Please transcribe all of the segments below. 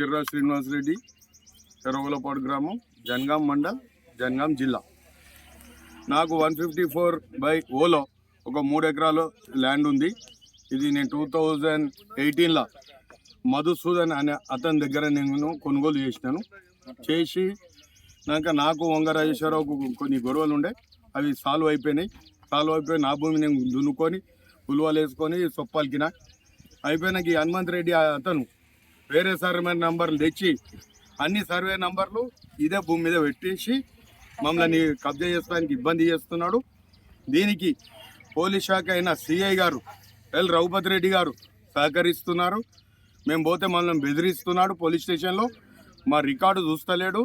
వీర్రాజ్ శ్రీనివాస్ రెడ్డి చెరవలపాడు గ్రామం జనగాం మండల్ జనగాం జిల్లా. నాకు వన్ ఫిఫ్టీ ఫోర్ బై ఓలో ఒక మూడు ఎకరాలు ల్యాండ్ ఉంది. ఇది నేను టూ థౌజండ్ ఎయిటీన్లో మధుసూదన్ అనే అతని దగ్గర నేను కొనుగోలు చేసినాను. చేసి నాక నాకు వంగరాజేశ్వరరావుకు కొన్ని గొడవలు ఉండే. అవి సాల్వ్ అయిపోయినాయి. సాల్వ్ అయిపోయి నా భూమి నేను దున్నుకొని ఉలువలు వేసుకొని సొప్పలికిన అయిపోయినాక ఈ హనుమంత్ రెడ్డి అతను వేరే సర్వే నంబర్లు తెచ్చి అన్ని సర్వే నంబర్లు ఇదే భూమి మీద పెట్టేసి మమ్మల్ని కబ్జా చేసుకోవడానికి ఇబ్బంది చేస్తున్నాడు. దీనికి పోలీస్ శాఖ అయిన సిఐ గారు ఎల్ రఘుపతి రెడ్డి గారు సహకరిస్తున్నారు. మేము పోతే మమ్మల్ని బెదిరిస్తున్నాడు పోలీస్ స్టేషన్లో. మా రికార్డు చూస్తలేడు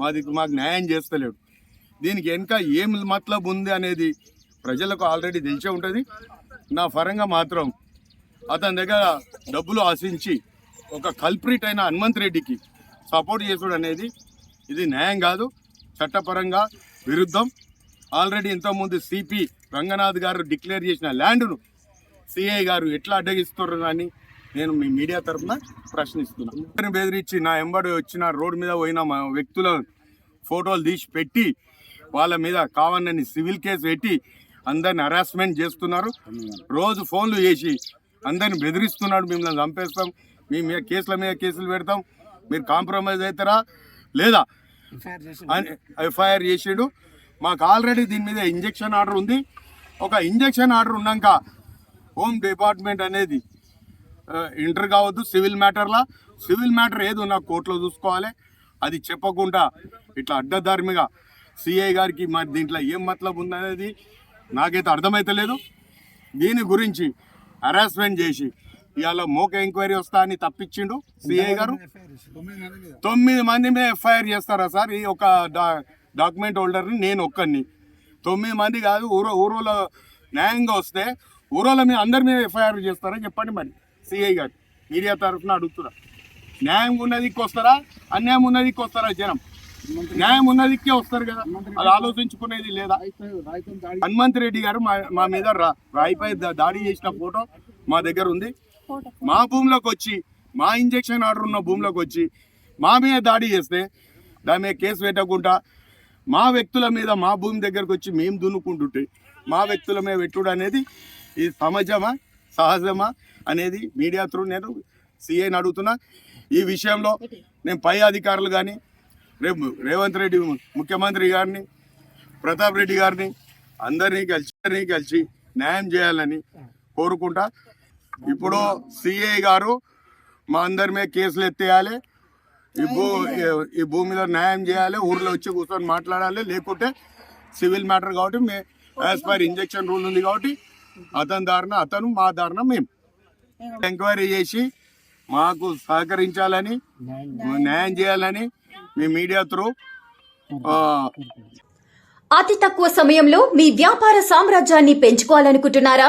మాది మాకు న్యాయం చేస్తలేడు. దీనికి వెనుక ఏం మతలబ్ ఉంది అనేది ప్రజలకు ఆల్రెడీ తెలిసే ఉంటుంది. నా పరంగా మాత్రం అతని దగ్గర డబ్బులు ఆశించి ఒక కల్ప్రిట్ అయిన హనుమంత్ రెడ్డికి సపోర్ట్ చేసుడు అనేది ఇది న్యాయం కాదు చట్టపరంగా విరుద్ధం. ఆల్రెడీ ఇంతకుముందు సిపి రంగనాథ్ గారు డిక్లేర్ చేసిన ల్యాండ్ను సిఐ గారు ఎట్లా అడ్డగిస్తున్నారు అని నేను మీ మీడియా తరఫున ప్రశ్నిస్తున్నాను. బెదిరించి నా ఎంబడి వచ్చిన రోడ్డు మీద పోయిన మా వ్యక్తుల ఫోటోలు తీసి పెట్టి వాళ్ళ మీద కావాలని సివిల్ కేసు పెట్టి అందరిని హరాస్మెంట్ చేస్తున్నారు. రోజు ఫోన్లు చేసి అందరిని బెదిరిస్తున్నాడు మిమ్మల్ని చంపేస్తాం. మీ మీద కేసుల మీద కేసులు పెడతాం. మీరు కాంప్రమైజ్ అవుతారా? లేదా? అని ఎఫ్ఐఆర్ చేసాడు. మాకు ఆల్రెడీ దీని మీద ఇంజెక్షన్ ఆర్డర్ ఉంది. ఒక ఇంజెక్షన్ ఆర్డర్ ఉన్నాక హోమ్ డిపార్ట్మెంట్ అనేది ఇంటర్ కావద్దు సివిల్ మ్యాటర్లా? సివిల్ మ్యాటర్ ఏదో నాకు కోర్టులో చూసుకోవాలి. అది చెప్పకుండా ఇట్లా అడ్డదారిమిగా సిఐ గారికి మరి దీంట్లో ఏం మతలబ్ ఉందనేది నాకైతే అర్థమైతలేదు. దీని గురించి హరాస్మెంట్ చేసి ఇవాళ మోక ఎంక్వైరీ వస్తా అని తప్పించిండు సిఐ గారు. తొమ్మిది మంది మీద ఎఫ్ఐఆర్ చేస్తారా సార్? ఈ ఒక డా డాక్యుమెంట్ హోల్డర్ని నేను ఒక్కడిని. తొమ్మిది మంది కాదు ఊరో ఊరోలో న్యాయంగా వస్తే ఊరోలో మీద అందరి మీద ఎఫ్ఐఆర్ చేస్తారా చెప్పండి మరి సిఐ గారు. మీడియా తరఫున అడుగుతున్నా. న్యాయం ఉన్నదికి వస్తారా? అన్యాయం ఉన్నదికి వస్తారా జనం? న్యాయం ఉన్నదికే వస్తారు కదా. అది ఆలోచించుకునేది లేదా? హనుమంత్ రెడ్డి గారు మా మా మీద రాయిపై దాడి చేసిన ఫోటో మా దగ్గర ఉంది. మా భూమిలోకి వచ్చి మా ఇంజెక్షన్ ఆర్డర్ ఉన్న భూమిలోకి వచ్చి మా మీద దాడి చేస్తే దాని మీద కేసు పెట్టకుండా మా వ్యక్తుల మీద మా భూమి దగ్గరకు వచ్చి మేము దున్నుకుంటుంటే మా వ్యక్తుల మీద పెట్టుడు అనేది ఇది సమాజమా సహజమా అనేది మీడియా త్రూ నేను సిఐని అడుగుతున్నా. ఈ విషయంలో నేను పై అధికారులు కానీ రేపు రేవంత్ రెడ్డి ముఖ్యమంత్రి గారిని ప్రతాప్ రెడ్డి గారిని అందరినీ కలిసి అందరినీ కలిసి న్యాయం చేయాలని కోరుకుంటా. ఇప్పుడు సిఐ గారు మా అందరి మీద కేసులు ఎత్తేయాలి. ఈ భూ ఈ భూమిలో న్యాయం చేయాలి. ఊర్లో వచ్చి కూర్చొని మాట్లాడాలి. లేకుంటే సివిల్ మ్యాటర్ కాబట్టి may as per injection rule ఉంది కాబట్టి అతని దారుణ అతను మా దారుణ మేము ఎంక్వైరీ చేసి మాకు సహకరించాలని న్యాయం చేయాలని మీ మీడియా త్రూ అతి తక్కువ సమయంలో మీ వ్యాపార సామ్రాజ్యాన్ని పెంచుకోవాలనుకుంటున్నారా?